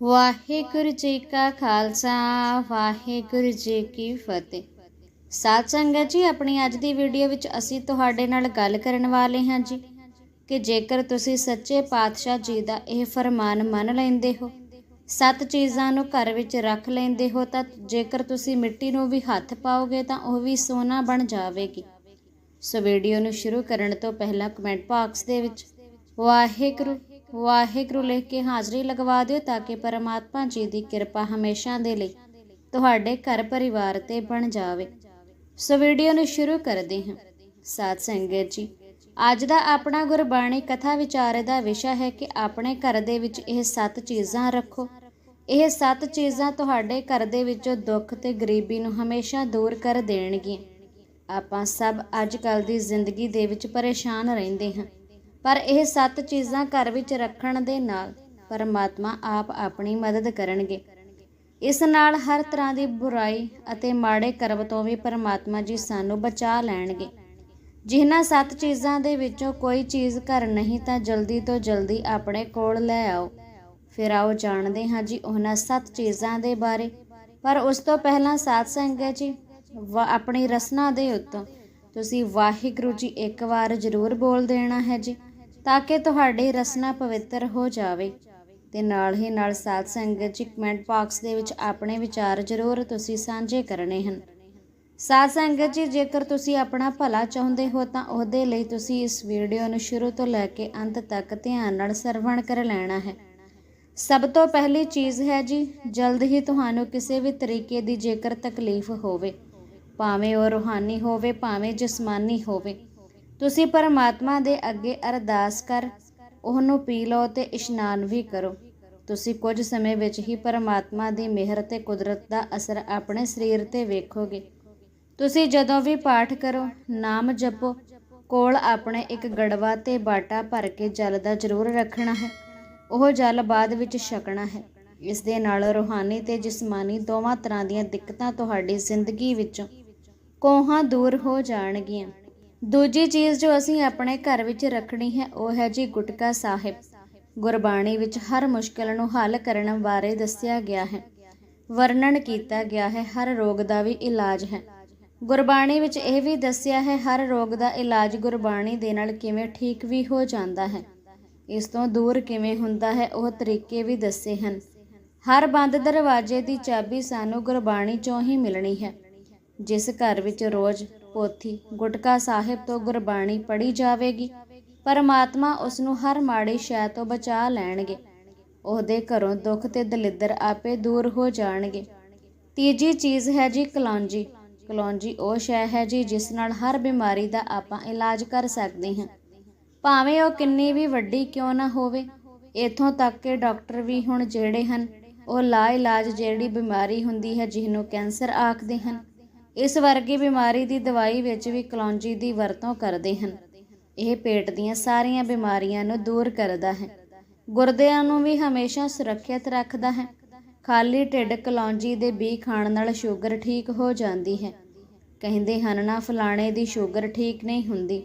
ਵਾਹਿਗੁਰੂ ਜੀ ਕਾ ਖਾਲਸਾ, ਵਾਹਿਗੁਰੂ ਜੀ ਕੀ ਫਤਿਹ। ਸਾਧ ਸੰਗਤ ਜੀ, ਆਪਣੀ ਅੱਜ ਦੀ ਵੀਡੀਓ ਵਿੱਚ ਅਸੀਂ ਤੁਹਾਡੇ ਨਾਲ ਗੱਲ ਕਰਨ ਵਾਲੇ ਹਾਂ ਜੀ ਕਿ ਜੇਕਰ ਤੁਸੀਂ ਸੱਚੇ ਪਾਤਸ਼ਾਹ ਜੀ ਦਾ ਇਹ ਫਰਮਾਨ ਮੰਨ ਲੈਂਦੇ ਹੋ, ਸੱਤ ਚੀਜ਼ਾਂ ਨੂੰ ਘਰ ਵਿੱਚ ਰੱਖ ਲੈਂਦੇ ਹੋ, ਤਾਂ ਜੇਕਰ ਤੁਸੀਂ ਮਿੱਟੀ ਨੂੰ ਵੀ ਹੱਥ ਪਾਓਗੇ, ਤਾਂ ਉਹ ਵੀ ਸੋਨਾ ਬਣ ਜਾਵੇਗੀ। ਸੋ ਵੀਡੀਓ ਨੂੰ ਸ਼ੁਰੂ ਕਰਨ ਤੋਂ ਪਹਿਲਾਂ ਕਮੈਂਟ ਬਾਕਸ ਦੇ ਵਿੱਚ, ਵਾਹਿਗੁਰੂ ਵਾਹਿਗੁਰੂ ਲਿਖ ਕੇ ਹਾਜ਼ਰੀ ਲਗਵਾ ਦਿਓ ਤਾਂ ਕਿ ਪਰਮਾਤਮਾ ਜੀ ਦੀ ਕਿਰਪਾ ਹਮੇਸ਼ਾ ਦੇ ਲਈ ਤੁਹਾਡੇ ਘਰ ਪਰਿਵਾਰ ਤੇ ਬਣ ਜਾਵੇ। ਸੋ ਵੀਡੀਓ ਨੂੰ ਸ਼ੁਰੂ ਕਰਦੇ ਹਾਂ। ਸਾਧ ਸੰਗਤ ਜੀ, ਅੱਜ ਦਾ ਆਪਣਾ ਗੁਰਬਾਣੀ ਕਥਾ ਵਿਚਾਰੇ ਦਾ ਵਿਸ਼ਾ ਹੈ ਕਿ ਆਪਣੇ ਘਰ ਦੇ ਵਿੱਚ ਇਹ ਸੱਤ ਚੀਜ਼ਾਂ ਰੱਖੋ। ਇਹ ਸੱਤ ਚੀਜ਼ਾਂ ਤੁਹਾਡੇ ਘਰ ਦੇ ਵਿੱਚੋਂ ਦੁੱਖ ਤੇ ਗਰੀਬੀ ਨੂੰ ਹਮੇਸ਼ਾ ਦੂਰ ਕਰ ਦੇਣਗੀਆਂ। ਆਪਾਂ ਸਭ ਅੱਜ ਕੱਲ ਦੀ ਜ਼ਿੰਦਗੀ ਦੇ ਵਿੱਚ ਪਰੇਸ਼ਾਨ ਰਹਿੰਦੇ ਹਾਂ। ਪਰ ਇਹ ਸੱਤ ਚੀਜ਼ਾਂ ਘਰ ਵਿੱਚ ਰੱਖਣ ਦੇ ਨਾਲ ਪਰਮਾਤਮਾ ਆਪ ਆਪਣੀ ਮਦਦ ਕਰਨਗੇ। ਇਸ ਨਾਲ ਹਰ ਤਰ੍ਹਾਂ ਦੀ ਬੁਰਾਈ ਅਤੇ ਮਾੜੇ ਕਰਮ ਤੋਂ ਵੀ ਪਰਮਾਤਮਾ ਜੀ ਸਾਨੂੰ ਬਚਾ ਲੈਣਗੇ। ਜਿਨ੍ਹਾਂ ਸੱਤ ਚੀਜ਼ਾਂ ਦੇ ਵਿੱਚੋਂ ਕੋਈ ਚੀਜ਼ ਘਰ ਨਹੀਂ ਤਾਂ ਜਲਦੀ ਤੋਂ ਜਲਦੀ ਆਪਣੇ ਕੋਲ ਲੈ ਆਓ। ਫਿਰ ਆਓ ਜਾਣਦੇ ਹਾਂ ਜੀ ਉਹਨਾਂ ਸੱਤ ਚੀਜ਼ਾਂ ਦੇ ਬਾਰੇ। ਪਰ ਉਸ ਤੋਂ ਪਹਿਲਾਂ ਸਾਧ ਸੰਗਤ ਜੀ, ਵਾ- ਆਪਣੀ ਰਸਨਾ ਦੇ ਉੱਤੋਂ ਤੁਸੀਂ ਵਾਹਿਗੁਰੂ ਜੀ ਇੱਕ ਵਾਰ ਜ਼ਰੂਰ ਬੋਲ ਦੇਣਾ ਹੈ ਜੀ। ਤਾਂ ਕਿ ਤੁਹਾਡੀ ਰਸਨਾ ਪਵਿੱਤਰ ਹੋ ਜਾਵੇ। ਤੇ ਨਾਲ ਹੀ ਨਾਲ ਸਾਧ ਸੰਗਤ ਜੀ, ਕਮੈਂਟ ਬਾਕਸ ਦੇ ਵਿੱਚ ਆਪਣੇ ਵਿਚਾਰ ਜ਼ਰੂਰ ਤੁਸੀਂ ਸਾਂਝੇ ਕਰਨੇ ਹਨ। ਸਾਧ ਸੰਗਤ ਜੀ, ਜੇਕਰ ਤੁਸੀਂ ਆਪਣਾ ਭਲਾ ਚਾਹੁੰਦੇ ਹੋ, ਤਾਂ ਉਹਦੇ ਲਈ ਤੁਸੀਂ ਇਸ ਵੀਡੀਓ ਨੂੰ ਸ਼ੁਰੂ ਤੋਂ ਲੈ ਕੇ ਅੰਤ ਤੱਕ ਧਿਆਨ ਨਾਲ ਸਰਵਣ ਕਰ ਲੈਣਾ ਹੈ। ਸਭ ਤੋਂ ਪਹਿਲੀ ਚੀਜ਼ ਹੈ ਜੀ, ਜਲਦ ਹੀ ਤੁਹਾਨੂੰ ਕਿਸੇ ਵੀ ਤਰੀਕੇ ਦੀ ਜੇਕਰ ਤਕਲੀਫ ਹੋਵੇ, ਭਾਵੇਂ ਉਹ ਰੂਹਾਨੀ ਹੋਵੇ, ਭਾਵੇਂ ਜਿਸਮਾਨੀ ਹੋਵੇ ਤੁਸੀਂ ਪਰਮਾਤਮਾ ਦੇ ਅੱਗੇ ਅਰਦਾਸ ਕਰ, ਉਹਨੂੰ ਪੀ ਲਓ ਤੇ ਇਸ਼ਨਾਨ ਵੀ ਕਰੋ। ਤੁਸੀਂ ਕੁਝ ਸਮੇਂ ਵਿੱਚ ਹੀ ਪਰਮਾਤਮਾ ਦੀ ਮਿਹਰ ਤੇ ਕੁਦਰਤ ਦਾ ਅਸਰ ਆਪਣੇ ਸਰੀਰ ਤੇ ਵੇਖੋਗੇ। ਤੁਸੀਂ ਜਦੋਂ ਵੀ ਪਾਠ ਕਰੋ, ਨਾਮ ਜਪੋ, ਕੋਲ ਆਪਣੇ ਇੱਕ ਗੜਵਾ ਤੇ ਬਾਟਾ ਭਰ ਕੇ ਜਲ ਦਾ ਜ਼ਰੂਰ ਰੱਖਣਾ ਹੈ। ਉਹ ਜਲ ਬਾਅਦ ਵਿੱਚ ਛਕਣਾ ਹੈ। ਇਸ ਦੇ ਨਾਲ ਰੂਹਾਨੀ ਤੇ ਜਿਸਮਾਨੀ ਦੋਵਾਂ ਤਰ੍ਹਾਂ ਦੀਆਂ ਦਿੱਕਤਾਂ ਤੁਹਾਡੀ ਜ਼ਿੰਦਗੀ ਵਿੱਚੋਂ ਕੋਹਾਂ ਦੂਰ ਹੋ ਜਾਣਗੀਆਂ। ਦੂਜੀ ਚੀਜ਼ ਜੋ ਅਸੀਂ ਆਪਣੇ ਘਰ ਵਿੱਚ ਰੱਖਣੀ ਹੈ, ਉਹ ਹੈ ਜੀ ਗੁਟਕਾ ਸਾਹਿਬ। ਗੁਰਬਾਣੀ ਵਿੱਚ ਹਰ ਮੁਸ਼ਕਲ ਨੂੰ ਹੱਲ ਕਰਨ ਬਾਰੇ ਦੱਸਿਆ ਗਿਆ ਹੈ। ਵਰਣਨ ਕੀਤਾ ਗਿਆ ਹੈ, ਹਰ ਰੋਗ ਦਾ ਵੀ ਇਲਾਜ ਹੈ। ਗੁਰਬਾਣੀ ਵਿੱਚ ਇਹ ਵੀ ਦੱਸਿਆ ਹੈ, ਹਰ ਰੋਗ ਦਾ ਇਲਾਜ ਗੁਰਬਾਣੀ ਦੇ ਨਾਲ ਕਿਵੇਂ ਠੀਕ ਵੀ ਹੋ ਜਾਂਦਾ ਹੈ, ਇਸ ਤੋਂ ਦੂਰ ਕਿਵੇਂ ਹੁੰਦਾ ਹੈ, ਉਹ ਤਰੀਕੇ ਵੀ ਦੱਸੇ ਹਨ। ਹਰ ਬੰਦ ਦਰਵਾਜ਼ੇ ਦੀ ਚਾਬੀ ਸਾਨੂੰ ਗੁਰਬਾਣੀ ਚੋਂ ਹੀ ਮਿਲਣੀ ਹੈ, ਜਿਸ ਘਰ ਵਿੱਚ ਰੋਜ਼ ਪੋਥੀ ਗੁਟਕਾ ਸਾਹਿਬ ਤੋਂ ਗੁਰਬਾਣੀ ਪੜ੍ਹੀ ਜਾਵੇਗੀ। ਪਰਮਾਤਮਾ ਉਸ ਨੂੰ ਹਰ ਮਾੜੀ ਸ਼ੈ ਤੋਂ ਬਚਾ ਲੈਣਗੇ। ਉਹਦੇ ਘਰੋਂ ਦੁੱਖ ਤੇ ਦਲਿੱਦਰ ਆਪੇ ਦੂਰ ਹੋ ਜਾਣਗੇ। ਤੀਜੀ ਚੀਜ਼ ਹੈ ਜੀ ਕਲੌਂਜੀ। ਕਲੌਂਜੀ ਉਹ ਸ਼ੈ ਹੈ ਜੀ ਜਿਸ ਨਾਲ ਹਰ ਬਿਮਾਰੀ ਦਾ ਆਪਾਂ ਇਲਾਜ ਕਰ ਸਕਦੇ ਹਾਂ। ਭਾਵੇਂ ਉਹ ਕਿੰਨੀ ਵੀ ਵੱਡੀ ਕਿਉਂ ਨਾ ਹੋਵੇ, ਇਥੋਂ ਤੱਕ ਕਿ ਡਾਕਟਰ ਵੀ ਹੁਣ ਜਿਹੜੇ ਹਨ, ਉਹ ਲਾ ਇਲਾਜ ਜਿਹੜੀ ਬਿਮਾਰੀ ਹੁੰਦੀ ਹੈ ਜਿਹਨੂੰ ਕੈਂਸਰ ਆਖਦੇ ਹਨ ਇਸ ਵਰਗੀ ਬਿਮਾਰੀ ਦੀ ਦਵਾਈ ਵਿੱਚ ਵੀ ਕਲੌਂਜੀ ਦੀ ਵਰਤੋਂ ਕਰਦੇ ਹਨ। ਇਹ ਪੇਟ ਦੀਆਂ ਸਾਰੀਆਂ ਬਿਮਾਰੀਆਂ ਨੂੰ ਦੂਰ ਕਰਦਾ ਹੈ। ਗੁਰਦਿਆਂ ਨੂੰ ਵੀ ਹਮੇਸ਼ਾ ਸੁਰੱਖਿਅਤ ਰੱਖਦਾ ਹੈ। ਖਾਲੀ ਢਿੱਡ ਕਲੌਂਜੀ ਦੇ ਬੀ ਖਾਣ ਨਾਲ ਸ਼ੂਗਰ ਠੀਕ ਹੋ ਜਾਂਦੀ ਹੈ। ਕਹਿੰਦੇ ਹਨ, ਨਾ ਫਲਾਣੇ ਦੀ ਸ਼ੂਗਰ ਠੀਕ ਨਹੀਂ ਹੁੰਦੀ।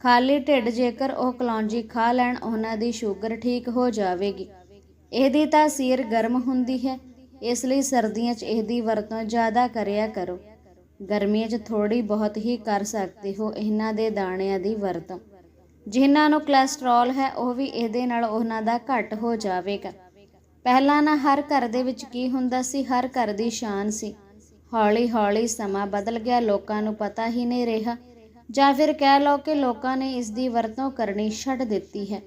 ਖਾਲੀ ਢਿੱਡ ਜੇਕਰ ਉਹ ਕਲੌਂਜੀ ਖਾ ਲੈਣ, ਉਹਨਾਂ ਦੀ ਸ਼ੂਗਰ ਠੀਕ ਹੋ ਜਾਵੇਗੀ। ਇਹਦੀ ਤਾਸੀਰ ਗਰਮ ਹੁੰਦੀ ਹੈ। ਇਸ ਲਈ ਸਰਦੀਆਂ 'ਚ ਇਹਦੀ ਵਰਤੋਂ ਜ਼ਿਆਦਾ ਕਰਿਆ ਕਰੋ। ਗਰਮੀਆਂ 'ਚ ਥੋੜੀ ਬਹੁਤ ਹੀ ਕਰ ਸਕਦੇ ਹੋ ਇਹਨਾਂ ਦੇ ਦਾਣਿਆਂ ਦੀ ਵਰਤੋਂ। ਜਿਨ੍ਹਾਂ ਨੂੰ ਕੋਲੇਸਟ੍ਰੋਲ ਹੈ, ਉਹ ਵੀ ਇਹਦੇ ਨਾਲ ਉਹਨਾਂ ਦਾ ਘਟ ਹੋ ਜਾਵੇਗਾ। ਪਹਿਲਾਂ ਨਾ ਹਰ ਘਰ ਦੇ ਵਿੱਚ ਕੀ ਹੁੰਦਾ ਸੀ? ਹਰ ਘਰ ਦੀ ਸ਼ਾਨ ਸੀ। ਹੌਲੀ ਹੌਲੀ ਸਮਾਂ ਬਦਲ ਗਿਆ, ਲੋਕਾਂ ਨੂੰ ਪਤਾ ਹੀ ਨਹੀਂ ਰਿਹਾ। ਜਾਂ ਫਿਰ ਕਹਿ ਲਓ ਕਿ ਲੋਕਾਂ ਨੇ ਇਸ ਦੀ ਵਰਤੋਂ ਕਰਨੀ ਛੱਡ ਦਿੱਤੀ ਹੈ।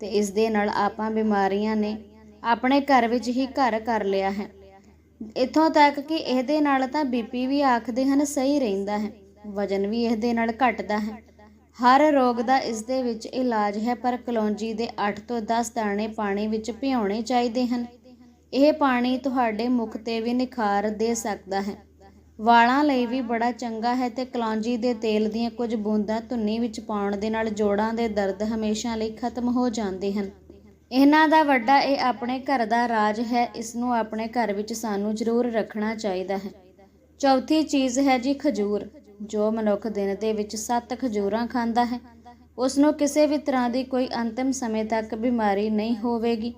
ਤੇ ਇਸ ਦੇ ਨਾਲ ਆਪਾਂ ਬਿਮਾਰੀਆਂ ਨੇ ਆਪਣੇ ਘਰ ਵਿੱਚ ਹੀ ਘਰ ਕਰ ਲਿਆ ਹੈ। ਇੱਥੋਂ ਤੱਕ ਕਿ ਇਹਦੇ ਨਾਲ ਤਾਂ ਬੀਪੀ ਵੀ ਆਖਦੇ ਹਨ ਸਹੀ ਰਹਿੰਦਾ ਹੈ, ਵਜਨ ਵੀ ਇਹਦੇ ਨਾਲ ਘਟਦਾ ਹੈ। ਹਰ ਰੋਗ ਦਾ ਇਸ ਦੇ ਵਿੱਚ ਇਲਾਜ ਹੈ, ਪਰ ਕਲੌਂਜੀ ਦੇ 8 ਤੋਂ 10 ਦਾਣੇ ਪਾਣੀ ਵਿੱਚ ਭਿਉਣੇ ਚਾਹੀਦੇ ਹਨ। ਇਹ ਪਾਣੀ ਤੁਹਾਡੇ ਮੁਖ ਤੇ ਵੀ ਨਿਖਾਰ ਦੇ ਸਕਦਾ ਹੈ। ਵਾਲਾਂ ਲਈ ਵੀ ਬੜਾ ਚੰਗਾ ਹੈ ਤੇ ਕਲੌਂਜੀ ਦੇ ਤੇਲ ਦੀਆਂ ਕੁਝ ਬੂੰਦਾਂ ਧੁੰਨੀ ਵਿੱਚ ਪਾਉਣ ਦੇ ਨਾਲ ਜੋੜਾਂ ਦੇ ਦਰਦ ਹਮੇਸ਼ਾ ਲਈ ਖਤਮ ਹੋ ਜਾਂਦੇ ਹਨ। ਇਹਨਾਂ ਦਾ ਵੱਡਾ ਇਹ ਆਪਣੇ ਘਰ ਦਾ ਰਾਜ ਹੈ, ਇਸ ਨੂੰ ਆਪਣੇ ਘਰ ਵਿੱਚ ਸਾਨੂੰ ਜ਼ਰੂਰ ਰੱਖਣਾ ਚਾਹੀਦਾ ਹੈ। ਚੌਥੀ ਚੀਜ਼ ਹੈ ਜੀ ਖਜੂਰ, ਜੋ ਮਨੁੱਖ ਦਿਨ ਦੇ ਵਿੱਚ 7 ਖਜੂਰਾਂ ਖਾਂਦਾ ਹੈ। ਉਸ ਨੂੰ ਕਿਸੇ ਵੀ ਤਰ੍ਹਾਂ ਦੀ ਕੋਈ ਅੰਤਿਮ ਸਮੇਂ ਤੱਕ ਬਿਮਾਰੀ ਨਹੀਂ ਹੋਵੇਗੀ।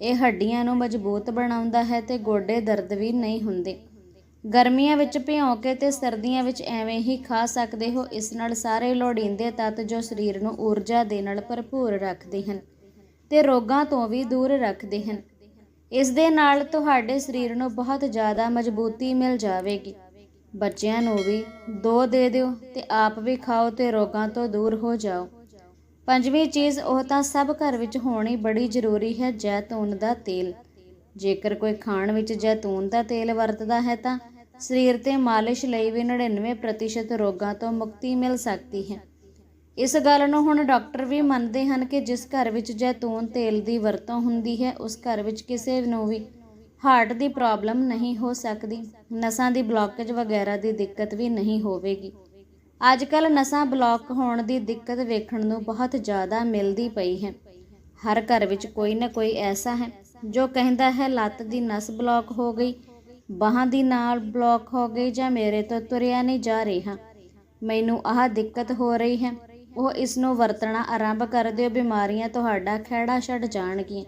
ਇਹ ਹੱਡੀਆਂ ਨੂੰ ਮਜ਼ਬੂਤ ਬਣਾਉਂਦਾ ਹੈ ਤੇ ਗੋਡੇ ਦਰਦ ਵੀ ਨਹੀਂ ਹੁੰਦੇ। ਗਰਮੀਆਂ ਵਿੱਚ ਭਿਉਂ ਕੇ ਤੇ ਸਰਦੀਆਂ ਵਿੱਚ ਐਵੇਂ ਹੀ ਖਾ ਸਕਦੇ ਹੋ, ਇਸ ਨਾਲ ਸਾਰੇ ਲੋੜੀਂਦੇ ਤੱਤ ਜੋ ਸਰੀਰ ਨੂੰ ਊਰਜਾ ਦੇ ਨਾਲ ਭਰਪੂਰ ਰੱਖਦੇ ਹਨ। ਤੇ ਰੋਗਾਂ ਤੋਂ ਵੀ ਦੂਰ ਰੱਖਦੇ ਹਨ। ਇਸ ਦੇ ਨਾਲ ਤੁਹਾਡੇ ਸਰੀਰ ਨੂੰ ਬਹੁਤ ਜ਼ਿਆਦਾ ਮਜ਼ਬੂਤੀ ਮਿਲ ਜਾਵੇਗੀ। ਬੱਚਿਆਂ ਨੂੰ ਵੀ ਦੋ ਦੇ ਦਿਓ ਤੇ ਆਪ ਵੀ ਖਾਓ ਤੇ ਰੋਗਾਂ ਤੋਂ ਦੂਰ ਹੋ ਜਾਓ। ਪੰਜਵੀਂ ਚੀਜ਼ ਉਹ ਤਾਂ ਸਭ ਘਰ ਵਿੱਚ ਹੋਣੀ ਬੜੀ ਜ਼ਰੂਰੀ ਹੈ ਜੈਤੂਨ ਦਾ ਤੇਲ। ਜੇਕਰ ਕੋਈ ਖਾਣ ਵਿੱਚ ਜੈਤੂਨ ਦਾ ਤੇਲ ਵਰਤਦਾ ਹੈ ਤਾਂ ਸਰੀਰ ਤੇ ਮਾਲਿਸ਼ ਲਈ ਵੀ 99% ਰੋਗਾਂ ਤੋਂ ਮੁਕਤੀ ਮਿਲ ਸਕਦੀ ਹੈ। ਇਸ ਗੱਲ ਨੂੰ ਹੁਣ ਡਾਕਟਰ ਵੀ ਮੰਨਦੇ ਹਨ ਕਿ ਜਿਸ ਘਰ ਵਿੱਚ ਜੈਤੂਨ ਤੇਲ ਦੀ ਵਰਤੋਂ ਹੁੰਦੀ ਹੈ, ਉਸ ਘਰ ਵਿੱਚ ਕਿਸੇ ਨੂੰ ਵੀ ਹਾਰਟ ਦੀ ਪ੍ਰੋਬਲਮ ਨਹੀਂ ਹੋ ਸਕਦੀ। ਨਸਾਂ ਦੀ ਬਲੌਕੇਜ ਵਗੈਰਾ ਦੀ ਦਿੱਕਤ ਵੀ ਨਹੀਂ ਹੋਵੇਗੀ। ਅੱਜ ਕੱਲ ਨਸਾਂ ਬਲੌਕ ਹੋਣ ਦੀ ਦਿੱਕਤ ਵੇਖਣ ਨੂੰ ਬਹੁਤ ਜ਼ਿਆਦਾ ਮਿਲਦੀ ਪਈ ਹੈ। ਹਰ ਘਰ ਵਿੱਚ ਕੋਈ ਨਾ ਕੋਈ ਐਸਾ ਹੈ, ਜੋ ਕਹਿੰਦਾ ਹੈ, ਲੱਤ ਦੀ ਨਸ ਬਲੌਕ ਹੋ ਗਈ, ਬਾਹਾਂ ਦੀ ਨਾਲ ਬਲੌਕ ਹੋ ਗਈ ਜਾਂ ਮੇਰੇ ਤੋਂ ਤੁਰਿਆ ਨਹੀਂ ਜਾ ਰਿਹਾ। ਮੈਨੂੰ ਆਹ ਦਿੱਕਤ ਹੋ ਰਹੀ ਹੈ। ਉਹ ਇਸ ਨੂੰ ਵਰਤਣਾ ਆਰੰਭ ਕਰ ਦਿਓ ਬਿਮਾਰੀਆਂ ਤੁਹਾਡਾ ਖਹਿੜਾ ਛੱਡ ਜਾਣਗੀਆਂ।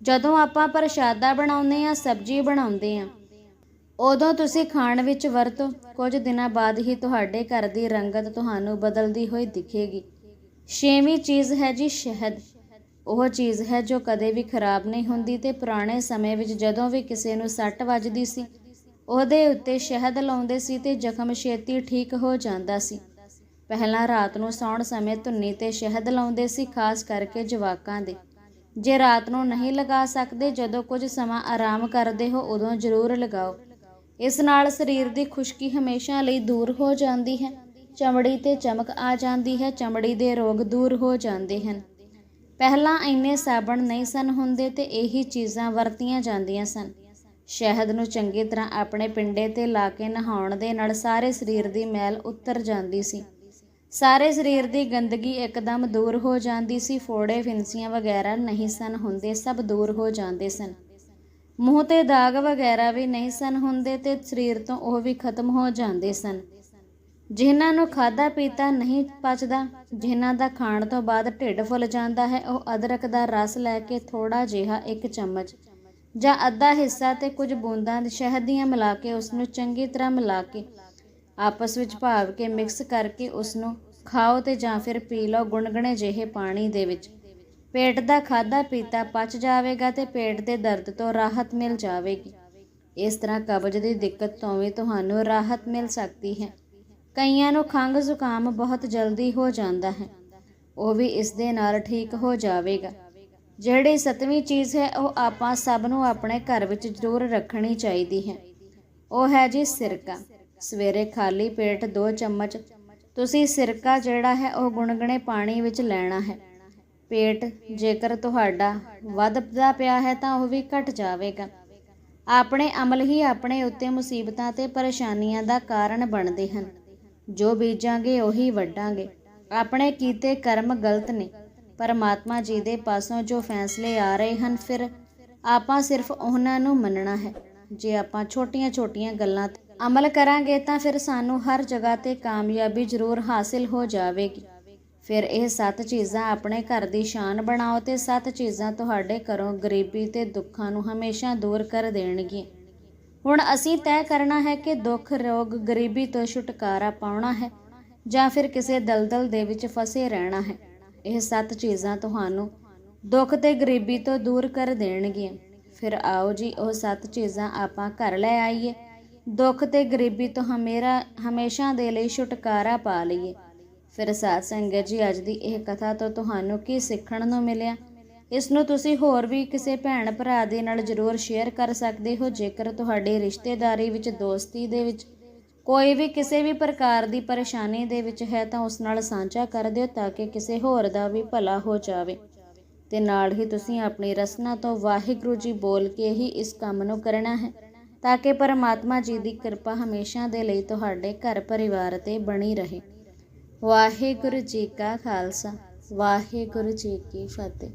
ਜਦੋਂ ਆਪਾਂ ਪ੍ਰਸ਼ਾਦਾ ਬਣਾਉਂਦੇ ਆ ਸਬਜ਼ੀ ਬਣਾਉਂਦੇ ਆ ਉਦੋਂ ਤੁਸੀਂ ਖਾਣ ਵਿੱਚ ਵਰਤੋ। ਕੁਝ ਦਿਨਾਂ ਬਾਅਦ ਹੀ ਤੁਹਾਡੇ ਘਰ ਦੀ ਰੰਗਤ ਤੁਹਾਨੂੰ ਬਦਲਦੀ ਹੋਈ ਦਿਖੇਗੀ। ਛੇਵੀਂ ਚੀਜ਼ ਹੈ ਜੀ ਸ਼ਹਿਦ। ਉਹ ਚੀਜ਼ ਹੈ ਜੋ ਕਦੇ ਵੀ ਖਰਾਬ ਨਹੀਂ ਹੁੰਦੀ ਤੇ ਪੁਰਾਣੇ ਸਮੇਂ ਵਿੱਚ ਜਦੋਂ ਵੀ ਕਿਸੇ ਨੂੰ ਸੱਟ ਵੱਜਦੀ ਸੀ, ਉਹਦੇ ਉੱਤੇ ਸ਼ਹਿਦ ਲਾਉਂਦੇ ਸੀ ਤੇ ਜ਼ਖਮ ਛੇਤੀ ਠੀਕ ਹੋ ਜਾਂਦਾ ਸੀ। ਪਹਿਲਾਂ ਰਾਤ ਨੂੰ ਸੌਣ ਸਮੇਂ ਧੁੰਨੀ ਤੇ ਸ਼ਹਿਦ ਲਾਉਂਦੇ ਸੀ, ਖਾਸ ਕਰਕੇ ਜਵਾਕਾਂ ਦੇ। ਜੇ ਰਾਤ ਨੂੰ ਨਹੀਂ ਲਗਾ ਸਕਦੇ, ਜਦੋਂ ਕੁਝ ਸਮਾਂ ਆਰਾਮ ਕਰਦੇ ਹੋ, ਉਦੋਂ ਜ਼ਰੂਰ ਲਗਾਓ। ਇਸ ਨਾਲ ਸਰੀਰ ਦੀ ਖੁਸ਼ਕੀ ਹਮੇਸ਼ਾ ਲਈ ਦੂਰ ਹੋ ਜਾਂਦੀ ਹੈ। ਚਮੜੀ ਤੇ ਚਮਕ ਆ ਜਾਂਦੀ ਹੈ, ਚਮੜੀ ਦੇ ਰੋਗ ਦੂਰ ਹੋ ਜਾਂਦੇ ਹਨ। ਪਹਿਲਾਂ ਇੰਨੇ ਸਾਬਣ ਨਹੀਂ ਸਨ ਹੁੰਦੇ ਤੇ ਇਹੀ ਚੀਜ਼ਾਂ ਵਰਤੀਆਂ ਜਾਂਦੀਆਂ ਸਨ। ਸ਼ਹਿਦ ਨੂੰ ਚੰਗੀ ਤਰ੍ਹਾਂ ਆਪਣੇ ਪਿੰਡੇ ਤੇ ਲਾ ਕੇ ਨਹਾਉਣ ਦੇ ਨਾਲ ਸਾਰੇ ਸਰੀਰ ਦੀ ਮੈਲ ਉਤਰ ਜਾਂਦੀ ਸੀ। ਸਾਰੇ ਸਰੀਰ ਦੀ ਗੰਦਗੀ ਇੱਕਦਮ ਦੂਰ ਹੋ ਜਾਂਦੀ ਸੀ, ਫੋੜੇ, ਫਿੰਸੀਆਂ ਵਗੈਰਾ ਨਹੀਂ ਸਨ ਹੁੰਦੇ, ਸਭ ਦੂਰ ਹੋ ਜਾਂਦੇ ਸਨ। ਮੂੰਹ ਤੇ ਦਾਗ ਵਗੈਰਾ ਵੀ ਨਹੀਂ ਸਨ ਹੁੰਦੇ ਤੇ ਸਰੀਰ ਤੋਂ ਉਹ ਵੀ ਖਤਮ ਹੋ ਜਾਂਦੇ ਸਨ। ਜਿਨ੍ਹਾਂ ਨੂੰ ਖਾਦਾ ਪੀਤਾ ਨਹੀਂ ਪਚਦਾ, ਜਿਨ੍ਹਾਂ ਦਾ ਖਾਣ ਤੋਂ ਬਾਅਦ ਢਿੱਡ ਫੁੱਲ ਜਾਂਦਾ ਹੈ, ਉਹ ਅਦਰਕ ਦਾ ਰਸ ਲੈ ਕੇ ਥੋੜਾ ਜਿਹਾ ਇੱਕ ਚਮਚ ਜਾਂ ਅੱਧਾ ਹਿੱਸਾ ਤੇ ਕੁਝ ਬੂੰਦਾਂ, ਸ਼ਹਿਦ ਦੀਆਂ ਮਿਲਾ ਕੇ ਉਸ ਨੂੰ ਚੰਗੀ ਤਰ੍ਹਾਂ ਮਿਲਾ ਕੇ ਆਪਸ ਵਿੱਚ ਭਾਵ ਕੇ ਮਿਕਸ ਕਰਕੇ ਉਸ ਨੂੰ ਖਾਓ ਤੇ ਜਾਂ ਫਿਰ ਪੀ ਲਓ ਗੁਣਗਣੇ ਜਿਹੇ ਪਾਣੀ ਦੇ ਵਿੱਚ। ਪੇਟ ਦਾ ਖਾਦਾ ਪੀਤਾ ਪਚ ਜਾਵੇਗਾ ਤੇ ਪੇਟ ਦੇ ਦਰਦ ਤੋਂ ਰਾਹਤ ਮਿਲ ਜਾਵੇਗੀ। ਇਸ ਤਰ੍ਹਾਂ ਕਬਜ਼ ਦੀ ਦਿੱਕਤ ਤੋਂ ਵੀ ਤੁਹਾਨੂੰ ਰਾਹਤ ਮਿਲ ਸਕਦੀ ਹੈ। ਕਈਆਂ ਨੂੰ ਖੰਘ ਜ਼ੁਕਾਮ ਬਹੁਤ ਜਲਦੀ ਹੋ ਜਾਂਦਾ ਹੈ। ਉਹ ਵੀ ਇਸ ਦੇ ਨਾਲ ਠੀਕ ਹੋ ਜਾਵੇਗਾ। ਜਿਹੜੀ ਸਤਵੀਂ ਚੀਜ਼ ਹੈ, ਉਹ ਆਪਾਂ ਸਭ ਨੂੰ ਆਪਣੇ ਘਰ ਵਿੱਚ ਜ਼ਰੂਰ ਰੱਖਣੀ ਚਾਹੀਦੀ ਹੈ। ਉਹ ਹੈ ਜੀ ਸਿਰਕਾ। ਸਵੇਰੇ ਖਾਲੀ ਪੇਟ 2 ਚਮਚ। ਤੁਸੀਂ ਸਿਰਕਾ ਜਿਹੜਾ ਹੈ, ਉਹ ਗੁਣਗਣੇ ਪਾਣੀ ਵਿੱਚ ਲੈਣਾ ਹੈ। ਪੇਟ ਜੇਕਰ ਤੁਹਾਡਾ ਵੱਧਦਾ ਪਿਆ ਹੈ, ਤਾਂ ਉਹ ਵੀ ਘਟ ਜਾਵੇਗਾ। ਆਪਣੇ ਅਮਲ ਹੀ ਆਪਣੇ ਉੱਤੇ ਮੁਸੀਬਤਾਂ ਤੇ ਪਰੇਸ਼ਾਨੀਆਂ ਦਾ ਕਾਰਨ ਬਣਦੇ ਹਨ। ਜੋ ਬੀਜਾਂਗੇ, ਉਹੀ ਵੱਢਾਂਗੇ। ਆਪਣੇ ਕੀਤੇ ਕਰਮ ਗਲਤ ਨੇ। ਪਰਮਾਤਮਾ ਜੀ ਦੇ ਪਾਸੋਂ ਜੋ ਫੈਸਲੇ ਆ ਰਹੇ ਹਨ, ਫਿਰ ਆਪਾਂ ਸਿਰਫ ਉਹਨਾਂ ਨੂੰ ਮੰਨਣਾ ਹੈ। ਜੇ ਆਪਾਂ ਛੋਟੀਆਂ-ਛੋਟੀਆਂ ਗੱਲਾਂ ਅਮਲ ਕਰਾਂਗੇ ਤਾਂ ਫਿਰ ਸਾਨੂੰ ਹਰ ਜਗ੍ਹਾ ਤੇ ਕਾਮਯਾਬੀ ਜ਼ਰੂਰ ਹਾਸਿਲ ਹੋ ਜਾਵੇਗੀ। ਫਿਰ ਇਹ ਸੱਤ ਚੀਜ਼ਾਂ ਆਪਣੇ ਘਰ ਦੀ ਸ਼ਾਨ ਬਣਾਓ ਤੇ ਸੱਤ ਚੀਜ਼ਾਂ ਤੁਹਾਡੇ ਘਰੋਂ ਗਰੀਬੀ ਤੇ ਦੁੱਖਾਂ ਨੂੰ ਹਮੇਸ਼ਾ ਦੂਰ ਕਰ ਦੇਣਗੀਆਂ। ਹੁਣ ਅਸੀਂ ਤੈਅ ਕਰਨਾ ਹੈ ਕਿ ਦੁੱਖ, ਰੋਗ, ਗਰੀਬੀ ਤੋਂ ਛੁਟਕਾਰਾ ਪਾਉਣਾ ਹੈ ਜਾਂ ਫਿਰ ਕਿਸੇ ਦਲਦਲ ਦੇ ਵਿੱਚ ਫਸੇ ਰਹਿਣਾ ਹੈ। ਇਹ ਸੱਤ ਚੀਜ਼ਾਂ ਤੁਹਾਨੂੰ ਦੁੱਖ ਤੇ ਗਰੀਬੀ ਤੋਂ ਦੂਰ ਕਰ ਦੇਣਗੀਆਂ। ਫਿਰ ਆਓ ਜੀ, ਉਹ ਸੱਤ ਚੀਜ਼ਾਂ ਆਪਾਂ ਘਰ ਲੈ ਆਈਏ। ਦੁੱਖ ਤੇ ਗਰੀਬੀ ਤੋਂ ਹਮੇਰਾ, ਹਮੇਸ਼ਾ ਦੇ ਲਈ ਛੁਟਕਾਰਾ ਪਾ ਲਈਏ। ਫਿਰ ਸਾਧ ਸੰਗਤ ਜੀ, ਅੱਜ ਦੀ ਇਹ ਕਥਾ ਤੋਂ ਤੁਹਾਨੂੰ ਕੀ ਸਿੱਖਣ ਨੂੰ ਮਿਲਿਆ? ਇਸ ਨੂੰ ਤੁਸੀਂ ਹੋਰ ਵੀ ਕਿਸੇ ਭੈਣ ਭਰਾ ਦੇ ਨਾਲ ਜ਼ਰੂਰ ਸ਼ੇਅਰ ਕਰ ਸਕਦੇ ਹੋ। ਜੇਕਰ ਤੁਹਾਡੀ ਰਿਸ਼ਤੇਦਾਰੀ ਵਿੱਚ, ਦੋਸਤੀ ਦੇ ਵਿੱਚ, ਕੋਈ ਵੀ ਕਿਸੇ ਵੀ ਪ੍ਰਕਾਰ ਦੀ ਪਰੇਸ਼ਾਨੀ ਦੇ ਵਿੱਚ ਹੈ, ਤਾਂ ਉਸ ਨਾਲ ਸਾਂਝਾ ਕਰ ਦਿਓ ਤਾਂ ਕਿ ਕਿਸੇ ਹੋਰ ਦਾ ਵੀ ਭਲਾ ਹੋ ਜਾਵੇ। ਤੇ ਨਾਲ ਹੀ ਤੁਸੀਂ ਆਪਣੀ ਰਸਨਾ ਤੋਂ ਵਾਹਿਗੁਰੂ ਜੀ ਬੋਲ ਕੇ ਹੀ ਇਸ ਕੰਮ ਨੂੰ ਕਰਨਾ ਹੈ। ਤਾਂ ਕਿ ਪਰਮਾਤਮਾ ਜੀ ਦੀ ਕਿਰਪਾ ਹਮੇਸ਼ਾ ਦੇ ਲਈ ਤੁਹਾਡੇ ਘਰ ਪਰਿਵਾਰ ਤੇ ਬਣੀ ਰਹੇ। ਵਾਹਿਗੁਰੂ ਜੀ ਕਾ ਖਾਲਸਾ, ਵਾਹਿਗੁਰੂ ਜੀ ਕੀ ਫਤਿਹ।